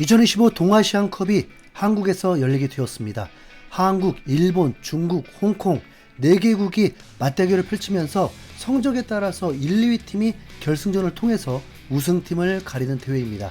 2025 동아시안컵이 한국에서 열리게 되었습니다. 한국, 일본, 중국, 홍콩 4개국이 맞대결을 펼치면서 성적에 따라서 1, 2위 팀이 결승전을 통해서 우승팀을 가리는 대회입니다.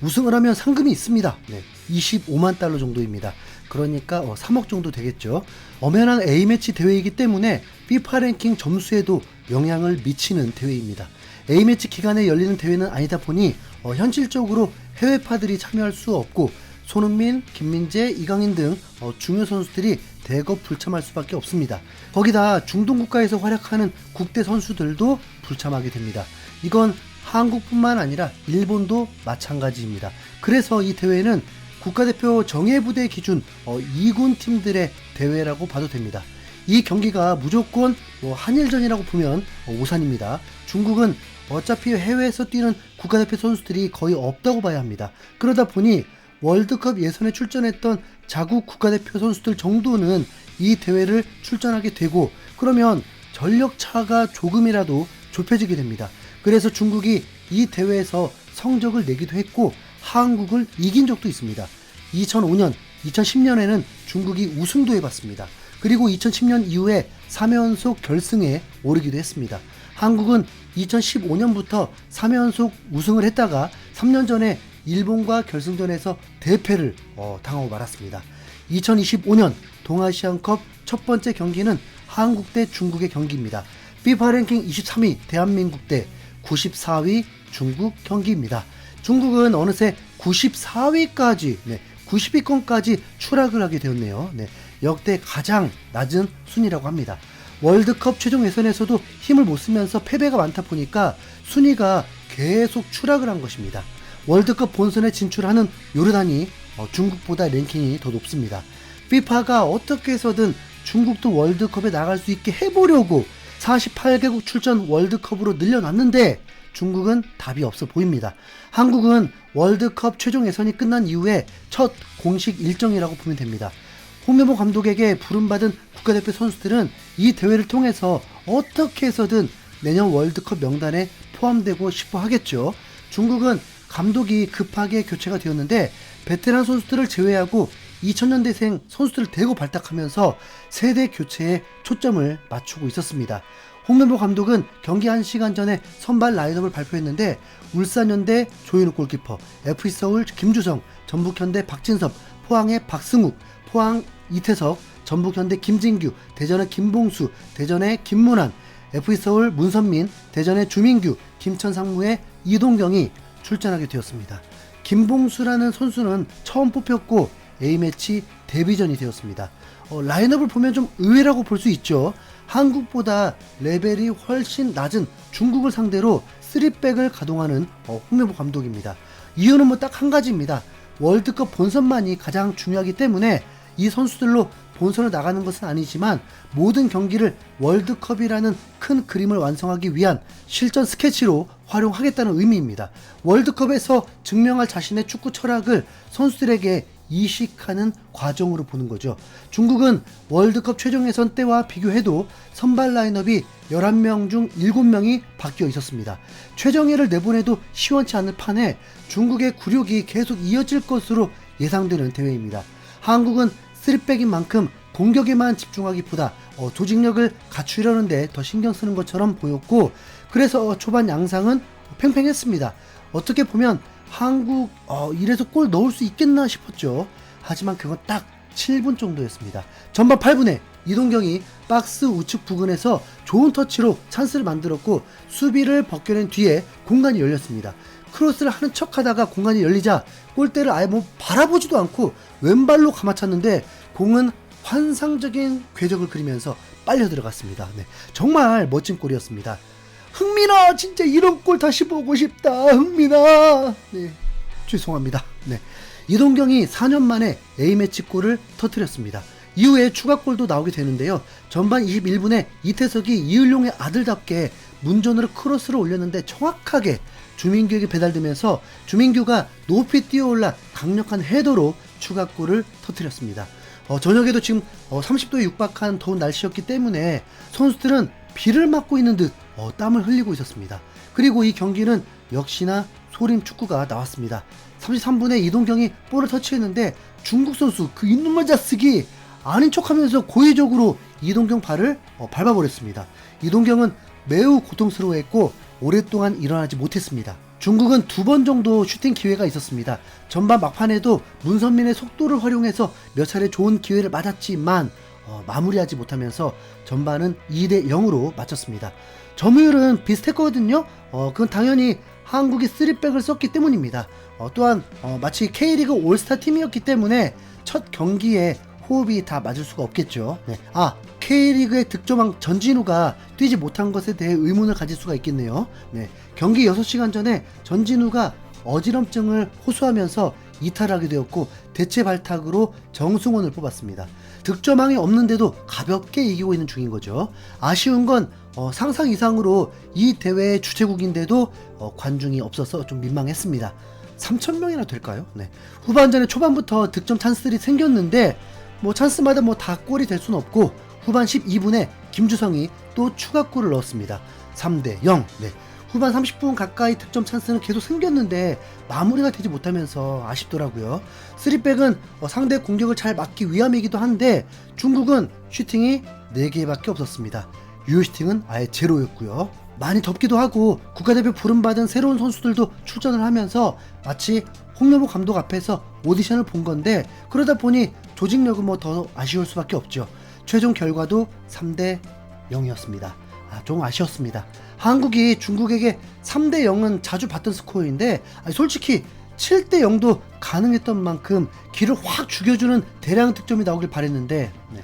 우승을 하면 상금이 있습니다. 네, 25만 달러 정도입니다. 그러니까 어, 3억 정도 되겠죠. 엄연한 A매치 대회이기 때문에 FIFA 랭킹 점수에도 영향을 미치는 대회입니다. A매치 기간에 열리는 대회는 아니다 보니 어, 현실적으로 해외파들이 참여할 수 없고 손흥민, 김민재, 이강인 등 어, 중요 선수들이 대거 불참할 수밖에 없습니다. 거기다 중동 국가에서 활약하는 국대 선수들도 불참하게 됩니다. 이건 한국뿐만 아니라 일본도 마찬가지입니다. 그래서 이 대회는 국가대표 정예부대 기준 어, 2군 팀들의 대회라고 봐도 됩니다. 이 경기가 무조건 뭐 한일전이라고 보면 어, 오산입니다. 중국은 어차피 해외에서 뛰는 국가대표 선수들이 거의 없다고 봐야 합니다. 그러다 보니 월드컵 예선에 출전했던 자국 국가대표 선수들 정도는 이 대회를 출전하게 되고 그러면 전력 차가 조금이라도 좁혀지게 됩니다. 그래서 중국이 이 대회에서 성적을 내기도 했고 한국을 이긴 적도 있습니다. 2005년, 2010년에는 중국이 우승도 해봤습니다. 그리고 2010년 이후에 3연속 결승에 오르기도 했습니다. 한국은 2015년부터 3연속 우승을 했다가 3년 전에 일본과 결승전에서 대패를 어, 당하고 말았습니다. 2025년 동아시안컵 첫 번째 경기는 한국 대 중국의 경기입니다. FIFA 랭킹 23위 대한민국 대 94위 중국 경기입니다. 중국은 어느새 94위까지 네, 90위권까지 추락을 하게 되었네요. 네, 역대 가장 낮은 순위라고 합니다. 월드컵 최종 예선에서도 힘을 못 쓰면서 패배가 많다 보니까 순위가 계속 추락을 한 것입니다. 월드컵 본선에 진출하는 요르단이 어, 중국보다 랭킹이 더 높습니다. FIFA가 어떻게 해서든 중국도 월드컵에 나갈 수 있게 해보려고 48개국 출전 월드컵으로 늘려놨는데 중국은 답이 없어 보입니다. 한국은 월드컵 최종 예선이 끝난 이후에 첫 공식 일정이라고 보면 됩니다. 홍명보 감독에게 부름받은 국가대표 선수들은 이 대회를 통해서 어떻게 해서든 내년 월드컵 명단에 포함되고 싶어 하겠죠. 중국은 감독이 급하게 교체가 되었는데 베테랑 선수들을 제외하고 2000년대생 선수들을 대고 발탁하면서 세대 교체에 초점을 맞추고 있었습니다. 홍명보 감독은 경기 1시간 전에 선발 라인업을 발표했는데 울산현대 조현우 골키퍼, FC서울 김주성, 전북현대 박진섭, 포항의 박승욱, 포항 이태석, 전북 현대 김진규, 대전의 김봉수, 대전의 김문환, FC서울 문선민, 대전의 주민규, 김천 상무의 이동경이 출전하게 되었습니다. 김봉수라는 선수는 처음 뽑혔고 A매치 데뷔전이 되었습니다. 어, 라인업을 보면 좀 의외라고 볼 수 있죠. 한국보다 레벨이 훨씬 낮은 중국을 상대로 3백을 가동하는 어, 홍명보 감독입니다. 이유는 뭐 딱 한 가지입니다. 월드컵 본선만이 가장 중요하기 때문에 이 선수들로 본선을 나가는 것은 아니지만 모든 경기를 월드컵이라는 큰 그림을 완성하기 위한 실전 스케치로 활용하겠다는 의미입니다. 월드컵에서 증명할 자신의 축구 철학을 선수들에게 이식하는 과정으로 보는 거죠. 중국은 월드컵 최종 예선 때와 비교해도 선발 라인업이 11명 중 7명이 바뀌어 있었습니다. 최정예를 내보내도 시원치 않을 판에 중국의 굴욕이 계속 이어질 것으로 예상되는 대회입니다. 한국은 3백인 만큼 공격에만 집중하기보다 어, 조직력을 갖추려는데 더 신경 쓰는 것처럼 보였고 그래서 초반 양상은 팽팽했습니다. 어떻게 보면 한국 어, 이래서 골 넣을 수 있겠나 싶었죠. 하지만 그건 딱 7분 정도였습니다. 전반 8분에 이동경이 박스 우측 부근에서 좋은 터치로 찬스를 만들었고 수비를 벗겨낸 뒤에 공간이 열렸습니다. 크로스를 하는 척 하다가 공간이 열리자 골대를 아예 뭐 바라보지도 않고 왼발로 감아찼는데 공은 환상적인 궤적을 그리면서 빨려 들어갔습니다. 네, 정말 멋진 골이었습니다. 흥민아 진짜 이런 골 다시 보고 싶다. 흥민아. 네 죄송합니다. 네 이동경이 4년 만에 A매치 골을 터뜨렸습니다. 이후에 추가골도 나오게 되는데요. 전반 21분에 이태석이 이을용의 아들답게 문전으로 크로스를 올렸는데 정확하게 주민규에게 배달되면서 주민규가 높이 뛰어올라 강력한 헤더로 추가골을 터뜨렸습니다 어, 저녁에도 지금 어, 30도에 육박한 더운 날씨였기 때문에 선수들은 비를 맞고 있는 듯 어, 땀을 흘리고 있었습니다. 그리고 이 경기는 역시나 소림 축구가 나왔습니다. 33분에 이동경이 볼을 터치했는데 중국 선수 그 이놈의 자식이 아닌 척하면서 고의적으로 이동경 발을 어, 밟아버렸습니다. 이동경은 매우 고통스러워했고 오랫동안 일어나지 못했습니다. 중국은 두 번 정도 슈팅 기회가 있었습니다. 전반 막판에도 문선민의 속도를 활용해서 몇 차례 좋은 기회를 맞았지만 어, 마무리하지 못하면서 전반은 2대 0으로 마쳤습니다. 점유율은 비슷했거든요. 어, 그건 당연히 한국이 3백을 썼기 때문입니다. 어, 또한 어, 마치 K리그 올스타 팀이었기 때문에 첫 경기에 호흡이 다 맞을 수가 없겠죠. 네. 아, K리그의 득점왕 전진우가 뛰지 못한 것에 대해 의문을 가질 수가 있겠네요. 네. 경기 6시간 전에 전진우가 어지럼증을 호소하면서 이탈하게 되었고 대체 발탁으로 정승원을 뽑았습니다. 득점왕이 없는데도 가볍게 이기고 있는 중인 거죠. 아쉬운 건 어, 상상 이상으로 이 대회의 주최국인데도 어, 관중이 없어서 좀 민망했습니다. 3,000명이나 될까요? 네. 후반전에 초반부터 득점 찬스들이 생겼는데 뭐 찬스마다 뭐 다 골이 될 수는 없고 후반 12분에 김주성이 또 추가골을 넣었습니다. 3대 0. 네. 후반 30분 가까이 득점 찬스는 계속 생겼는데 마무리가 되지 못하면서 아쉽더라고요. 3백은 어, 상대 공격을 잘 막기 위함이기도 한데 중국은 슈팅이 4개밖에 없었습니다. 유효 슈팅은 아예 제로였고요. 많이 덥기도 하고 국가대표 부름받은 새로운 선수들도 출전을 하면서 마치 홍명보 감독 앞에서 오디션을 본 건데 그러다 보니 조직력은 뭐 더 아쉬울 수밖에 없죠. 최종 결과도 3대 0이었습니다. 아, 좀 아쉬웠습니다. 한국이 중국에게 3대 0은 자주 봤던 스코어인데 아니, 솔직히 7대 0도 가능했던 만큼 기를 확 죽여주는 대량 득점이 나오길 바랬는데 네.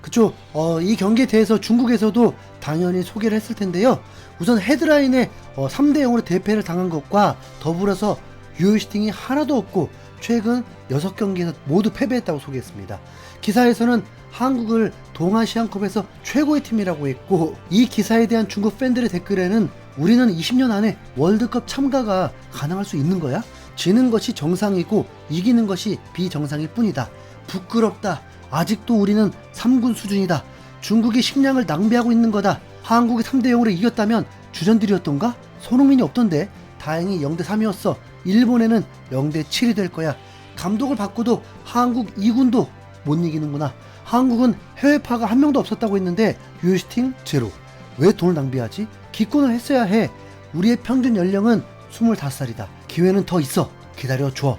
그쵸 어, 이 경기에 대해서 중국에서도 당연히 소개를 했을 텐데요 우선 헤드라인에 어, 3대 0으로 대패를 당한 것과 더불어서 유효 슈팅이 하나도 없고 최근 6경기에서 모두 패배했다고 소개했습니다 기사에서는 한국을 동아시안컵에서 최고의 팀이라고 했고 이 기사에 대한 중국 팬들의 댓글에는 우리는 20년 안에 월드컵 참가가 가능할 수 있는 거야? 지는 것이 정상이고 이기는 것이 비정상일 뿐이다. 부끄럽다. 아직도 우리는 3군 수준이다. 중국이 식량을 낭비하고 있는 거다. 한국이 3대 0으로 이겼다면 주전들이었던가? 손흥민이 없던데. 다행히 0대 3이었어. 일본에는 0대 7이 될 거야. 감독을 바꿔도 한국 2군도 못 이기는구나. 한국은 해외파가 한 명도 없었다고 했는데 유효슈팅 제로. 왜 돈을 낭비하지? 기권을 했어야 해. 우리의 평균 연령은 25살이다. 기회는 더 있어. 기다려 줘.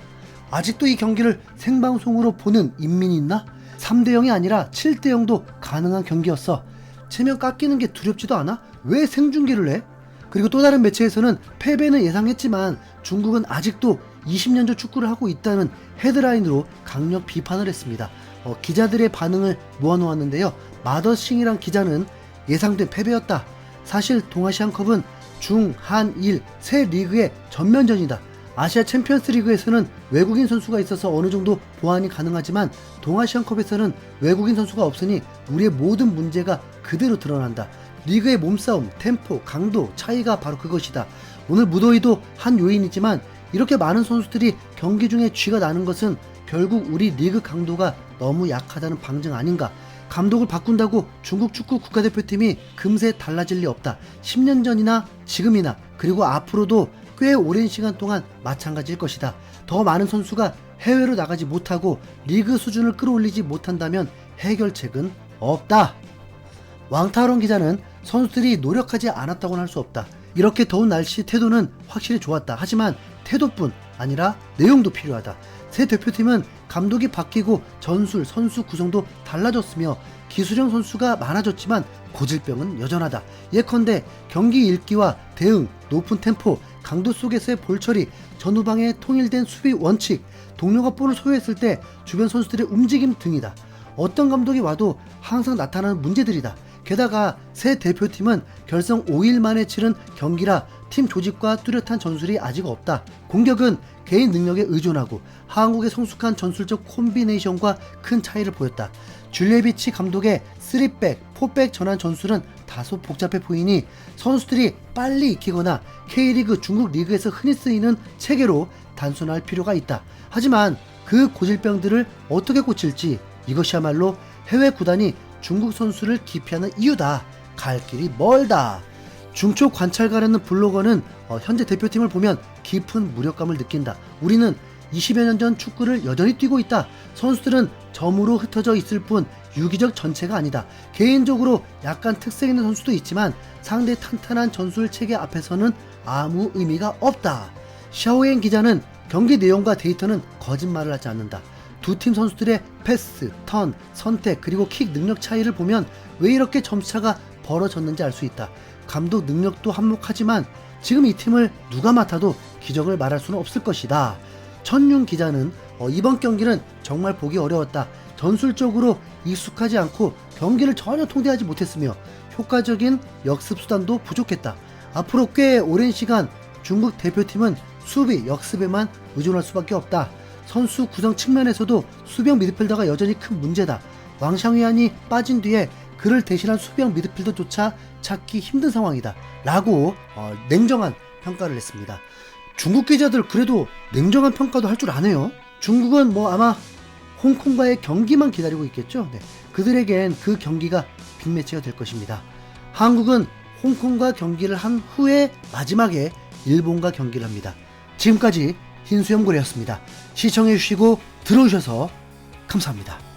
아직도 이 경기를 생방송으로 보는 인민이 있나? 3대 0이 아니라 7대 0도 가능한 경기였어. 체면 깎이는 게 두렵지도 않아? 왜 생중계를 해? 그리고 또 다른 매체에서는 패배는 예상했지만 중국은 아직도 20년 전 축구를 하고 있다는 헤드라인으로 강력 비판을 했습니다. 어, 기자들의 반응을 모아놓았는데요. 마더싱이란 기자는 예상된 패배였다. 사실 동아시안컵은 중, 한, 일 세 리그의 전면전이다. 아시아 챔피언스 리그에서는 외국인 선수가 있어서 어느 정도 보완이 가능하지만 동아시안컵에서는 외국인 선수가 없으니 우리의 모든 문제가 그대로 드러난다. 리그의 몸싸움, 템포, 강도, 차이가 바로 그것이다. 오늘 무더위도 한 요인이지만 이렇게 많은 선수들이 경기 중에 쥐가 나는 것은 결국 우리 리그 강도가 너무 약하다는 방증 아닌가. 감독을 바꾼다고 중국 축구 국가대표팀이 금세 달라질 리 없다. 10년 전이나 지금이나 그리고 앞으로도 꽤 오랜 시간 동안 마찬가지일 것이다. 더 많은 선수가 해외로 나가지 못하고 리그 수준을 끌어올리지 못한다면 해결책은 없다. 왕타론 기자는 선수들이 노력하지 않았다고는 할 수 없다. 이렇게 더운 날씨 태도는 확실히 좋았다. 하지만 태도뿐 아니라 내용도 필요하다. 새 대표팀은 감독이 바뀌고 전술, 선수 구성도 달라졌으며 기술형 선수가 많아졌지만 고질병은 여전하다. 예컨대 경기 읽기와 대응, 높은 템포, 강도 속에서의 볼 처리, 전후방의 통일된 수비 원칙, 동료가 볼을 소유했을 때 주변 선수들의 움직임 등이다. 어떤 감독이 와도 항상 나타나는 문제들이다. 게다가 새 대표팀은 결성 5일 만에 치른 경기라 팀 조직과 뚜렷한 전술이 아직 없다. 공격은 개인 능력에 의존하고 한국의 성숙한 전술적 콤비네이션과 큰 차이를 보였다. 줄리에비치 감독의 3백, 4백 전환 전술은 다소 복잡해 보이니 선수들이 빨리 익히거나 K리그 중국 리그에서 흔히 쓰이는 체계로 단순할 필요가 있다. 하지만 그 고질병들을 어떻게 고칠지 이것이야말로 해외 구단이 중국 선수를 기피하는 이유다. 갈 길이 멀다. 중초 관찰가라는 블로거는 어, 현재 대표팀을 보면 깊은 무력감을 느낀다. 우리는 20여 년 전 축구를 여전히 뛰고 있다. 선수들은 점으로 흩어져 있을 뿐 유기적 전체가 아니다. 개인적으로 약간 특색 있는 선수도 있지만 상대 탄탄한 전술 체계 앞에서는 아무 의미가 없다. 샤오엔 기자는 경기 내용과 데이터는 거짓말을 하지 않는다. 두 팀 선수들의 패스, 턴, 선택 그리고 킥 능력 차이를 보면 왜 이렇게 점차가 벌어졌는지 알 수 있다. 감독 능력도 한몫하지만 지금 이 팀을 누가 맡아도 기적을 말할 수는 없을 것이다. 천윤 기자는 어, 이번 경기는 정말 보기 어려웠다. 전술적으로 익숙하지 않고 경기를 전혀 통제하지 못했으며 효과적인 역습 수단도 부족했다. 앞으로 꽤 오랜 시간 중국 대표팀은 수비, 역습에만 의존할 수밖에 없다. 선수 구성 측면에서도 수비형 미드필더가 여전히 큰 문제다. 왕샹위안이 빠진 뒤에 그를 대신한 수비형 미드필더조차 찾기 힘든 상황이다. 라고 어, 냉정한 평가를 했습니다. 중국 기자들 그래도 냉정한 평가도 할 줄 아네요. 중국은 뭐 아마 홍콩과의 경기만 기다리고 있겠죠. 네. 그들에겐 그 경기가 빅매치가 될 것입니다. 한국은 홍콩과 경기를 한 후에 마지막에 일본과 경기를 합니다. 지금까지 흰수염고래였습니다. 시청해주시고 들어오셔서 감사합니다.